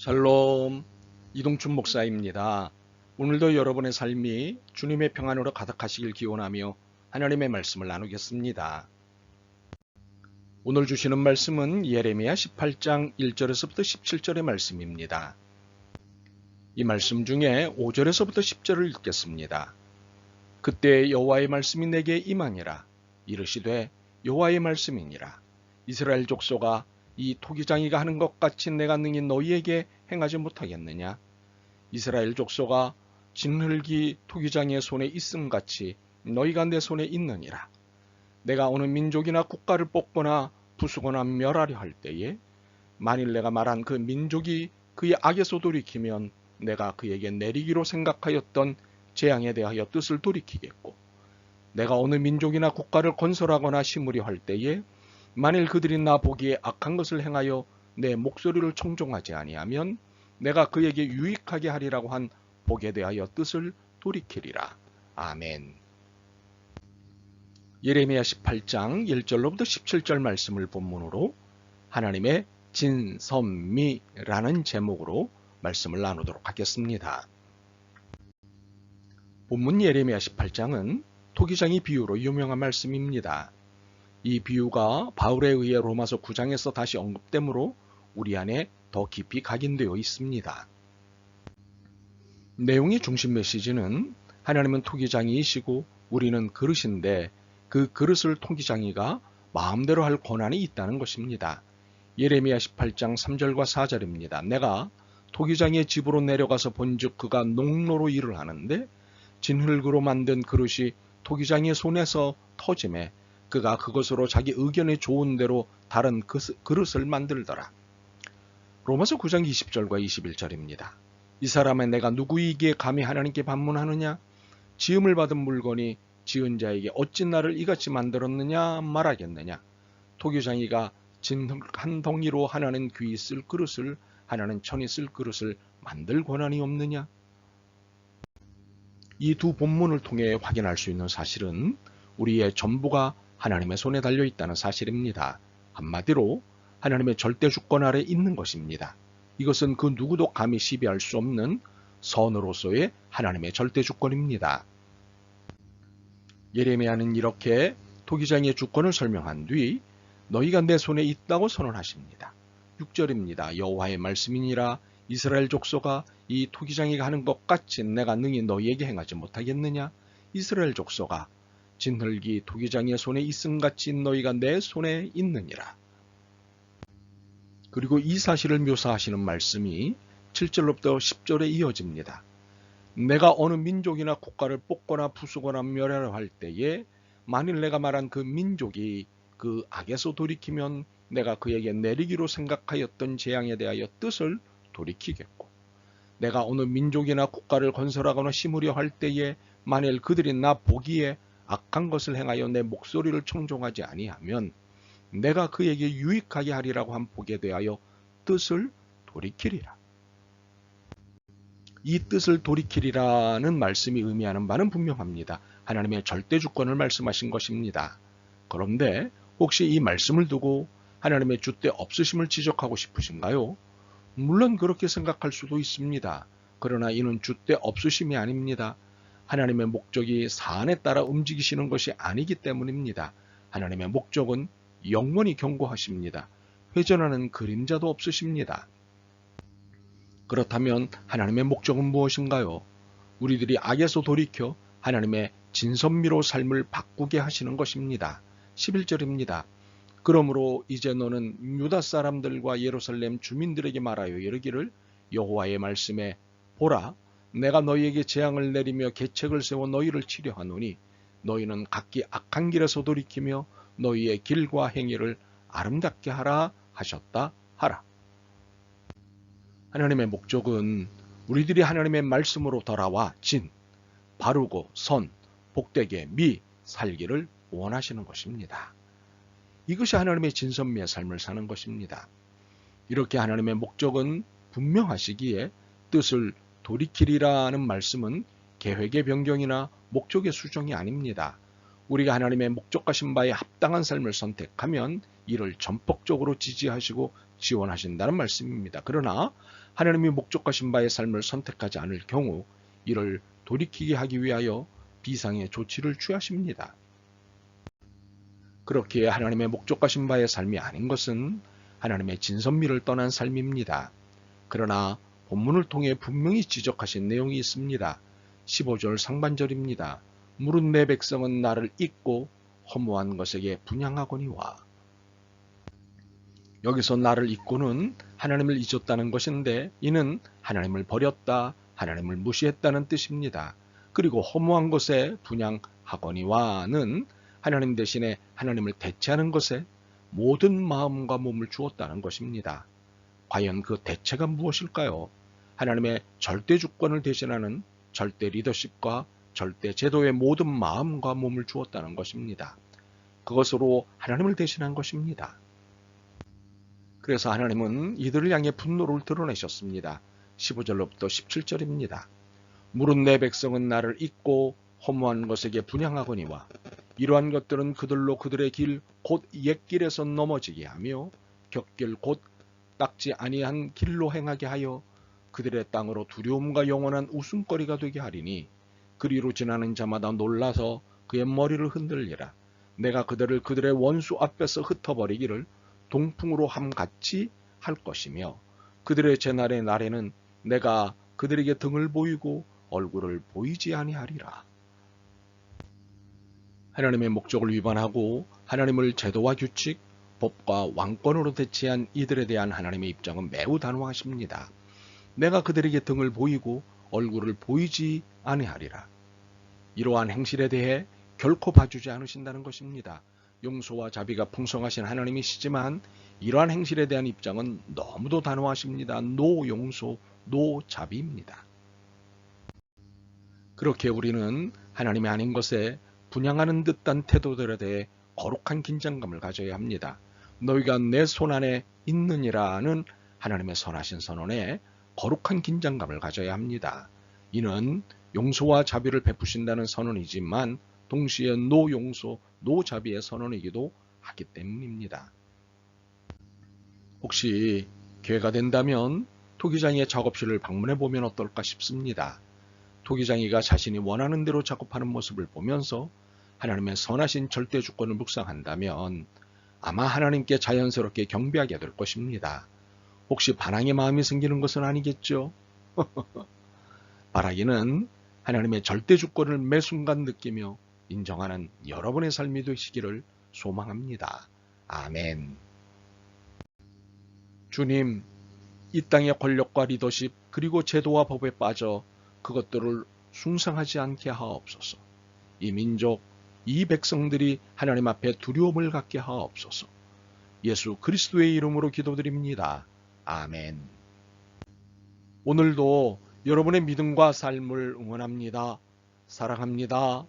샬롬 이동춘 목사입니다. 오늘도 여러분의 삶이 주님의 평안으로 가득하시길 기원하며 하나님의 말씀을 나누겠습니다. 오늘 주시는 말씀은 예레미야 18장 1절에서부터 17절의 말씀입니다. 이 말씀 중에 5절에서부터 10절을 읽겠습니다. 그때 여호와의 말씀이 내게 임하니라 이르시되 여호와의 말씀이니라 이스라엘 족속아 이 토기장이가 하는 것 같이 내가 능히 너희에게 행하지 못하겠느냐? 이스라엘 족속아 진흙이 토기장의 손에 있음 같이 너희가 내 손에 있느니라. 내가 어느 민족이나 국가를 뽑거나 부수거나 멸하려 할 때에 만일 내가 말한 그 민족이 그의 악에서 돌이키면 내가 그에게 내리기로 생각하였던 재앙에 대하여 뜻을 돌이키겠고 내가 어느 민족이나 국가를 건설하거나 심으려 할 때에 만일 그들이 나 보기에 악한 것을 행하여 내 목소리를 청종하지 아니하면 내가 그에게 유익하게 하리라고 한 복에 대하여 뜻을 돌이키리라. 아멘. 예레미야 18장 1절로부터 17절 말씀을 본문으로 하나님의 진선미라는 제목으로 말씀을 나누도록 하겠습니다. 본문 예레미야 18장은 토기장의 비유로 유명한 말씀입니다. 이 비유가 바울에 의해 로마서 9장에서 다시 언급되므로 우리 안에 더 깊이 각인되어 있습니다. 내용의 중심 메시지는 하나님은 토기장이이시고 우리는 그릇인데 그 그릇을 토기장이가 마음대로 할 권한이 있다는 것입니다. 예레미야 18장 3절과 4절입니다. 내가 토기장의 집으로 내려가서 본즉 그가 농로로 일을 하는데 진흙으로 만든 그릇이 토기장의 손에서 터짐에 그가 그것으로 자기 의견에 좋은 대로 다른 그릇을 만들더라. 로마서 9장 20절과 21절입니다. 이 사람의 내가 누구이기에 감히 하나님께 반문하느냐? 지음을 받은 물건이 지은 자에게 어찌 나를 이같이 만들었느냐 말하겠느냐? 토기장이가 진한 덩이로 하나는 귀 쓸 그릇을 하나는 천이 쓸 그릇을 만들 권한이 없느냐? 이 두 본문을 통해 확인할 수 있는 사실은 우리의 전부가 하나님의 손에 달려 있다는 사실입니다. 한마디로 하나님의 절대 주권 아래 있는 것입니다. 이것은 그 누구도 감히 시비할 수 없는 선으로서의 하나님의 절대 주권입니다. 예레미야는 이렇게 토기장의 주권을 설명한 뒤 너희가 내 손에 있다고 선언하십니다. 6절입니다. 여호와의 말씀이니라 이스라엘 족속아 이 토기장이가 하는 것 같이 내가 능히 너희에게 행하지 못하겠느냐 이스라엘 족속아 진흙이 토기장의 손에 있음같이 너희가 내 손에 있느니라. 그리고 이 사실을 묘사하시는 말씀이 7절로부터 10절에 이어집니다. 내가 어느 민족이나 국가를 뽑거나 부수거나 멸하려 할 때에 만일 내가 말한 그 민족이 그 악에서 돌이키면 내가 그에게 내리기로 생각하였던 재앙에 대하여 뜻을 돌이키겠고 내가 어느 민족이나 국가를 건설하거나 심으려 할 때에 만일 그들이 나 보기에 악한 것을 행하여 내 목소리를 청종하지 아니하면 내가 그에게 유익하게 하리라고 한 복에 대하여 뜻을 돌이키리라. 이 뜻을 돌이키리라는 말씀이 의미하는 바는 분명합니다. 하나님의 절대 주권을 말씀하신 것입니다. 그런데 혹시 이 말씀을 두고 하나님의 주대 없으심을 지적하고 싶으신가요? 물론 그렇게 생각할 수도 있습니다. 그러나 이는 주대 없으심이 아닙니다. 하나님의 목적이 사안에 따라 움직이시는 것이 아니기 때문입니다. 하나님의 목적은 영원히 경고하십니다. 회전하는 그림자도 없으십니다. 그렇다면 하나님의 목적은 무엇인가요? 우리들이 악에서 돌이켜 하나님의 진선미로 삶을 바꾸게 하시는 것입니다. 11절입니다. 그러므로 이제 너는 유다 사람들과 예루살렘 주민들에게 말하여 이르기를 여호와의 말씀에 보라 내가 너희에게 재앙을 내리며 계책을 세워 너희를 치료하노니 너희는 각기 악한 길에서 돌이키며 너희의 길과 행위를 아름답게 하라 하셨다 하라. 하나님의 목적은 우리들이 하나님의 말씀으로 돌아와 진, 바르고 선, 복되게 미 살기를 원하시는 것입니다. 이것이 하나님의 진선미의 삶을 사는 것입니다. 이렇게 하나님의 목적은 분명하시기에 뜻을 돌이키리라는 말씀은 계획의 변경이나 목적의 수정이 아닙니다. 우리가 하나님의 목적하신 바에 합당한 삶을 선택하면 이를 전폭적으로 지지하시고 지원하신다는 말씀입니다. 그러나 하나님이 목적하신 바의 삶을 선택하지 않을 경우 이를 돌이키게 하기 위하여 비상의 조치를 취하십니다. 그렇기에 하나님의 목적하신 바의 삶이 아닌 것은 하나님의 진선미를 떠난 삶입니다. 그러나 본문을 통해 분명히 지적하신 내용이 있습니다. 15절 상반절입니다. 물은 내 백성은 나를 잊고 허무한 것에게 분양하거니와 여기서 나를 잊고는 하나님을 잊었다는 것인데 이는 하나님을 버렸다, 하나님을 무시했다는 뜻입니다. 그리고 허무한 것에 분양하거니와는 하나님 대신에 하나님을 대체하는 것에 모든 마음과 몸을 주었다는 것입니다. 과연 그 대체가 무엇일까요? 하나님의 절대 주권을 대신하는 절대 리더십과 절대 제도의 모든 마음과 몸을 주었다는 것입니다. 그것으로 하나님을 대신한 것입니다. 그래서 하나님은 이들을 향해 분노를 드러내셨습니다. 15절로부터 17절입니다. 물은 내 백성은 나를 잊고 허무한 것에게 분양하거니와 이러한 것들은 그들로 그들의 길 곧 옛길에서 넘어지게 하며 격길 곧 닦지 아니한 길로 행하게 하여 그들의 땅으로 두려움과 영원한 웃음거리가 되게 하리니 그리로 지나는 자마다 놀라서 그의 머리를 흔들리라 내가 그들을 그들의 원수 앞에서 흩어버리기를 동풍으로 함같이 할 것이며 그들의 제날의 날에는 내가 그들에게 등을 보이고 얼굴을 보이지 아니하리라. 하나님의 목적을 위반하고 하나님을 제도와 규칙, 법과 왕권으로 대체한 이들에 대한 하나님의 입장은 매우 단호하십니다. 내가 그들에게 등을 보이고 얼굴을 보이지 아니하리라. 이러한 행실에 대해 결코 봐주지 않으신다는 것입니다. 용서와 자비가 풍성하신 하나님이시지만 이러한 행실에 대한 입장은 너무도 단호하십니다. 노 용서, 노 자비입니다. 그렇게 우리는 하나님이 아닌 것에 분양하는 듯한 태도들에 대해 거룩한 긴장감을 가져야 합니다. 너희가 내 손 안에 있느니라는 하나님의 선하신 선언에 거룩한 긴장감을 가져야 합니다. 이는 용서와 자비를 베푸신다는 선언이지만 동시에 노용서, 노자비의 선언이기도 하기 때문입니다. 혹시 기회가 된다면 토기장이의 작업실을 방문해 보면 어떨까 싶습니다. 토기장이가 자신이 원하는 대로 작업하는 모습을 보면서 하나님의 선하신 절대 주권을 묵상한다면 아마 하나님께 자연스럽게 경배하게 될 것입니다. 혹시 반항의 마음이 생기는 것은 아니겠죠? 바라기는 하나님의 절대 주권을 매 순간 느끼며 인정하는 여러분의 삶이 되시기를 소망합니다. 아멘. 주님, 이 땅의 권력과 리더십 그리고 제도와 법에 빠져 그것들을 숭상하지 않게 하옵소서. 이 민족, 이 백성들이 하나님 앞에 두려움을 갖게 하옵소서. 예수 그리스도의 이름으로 기도드립니다. 아멘. 오늘도 여러분의 믿음과 삶을 응원합니다. 사랑합니다.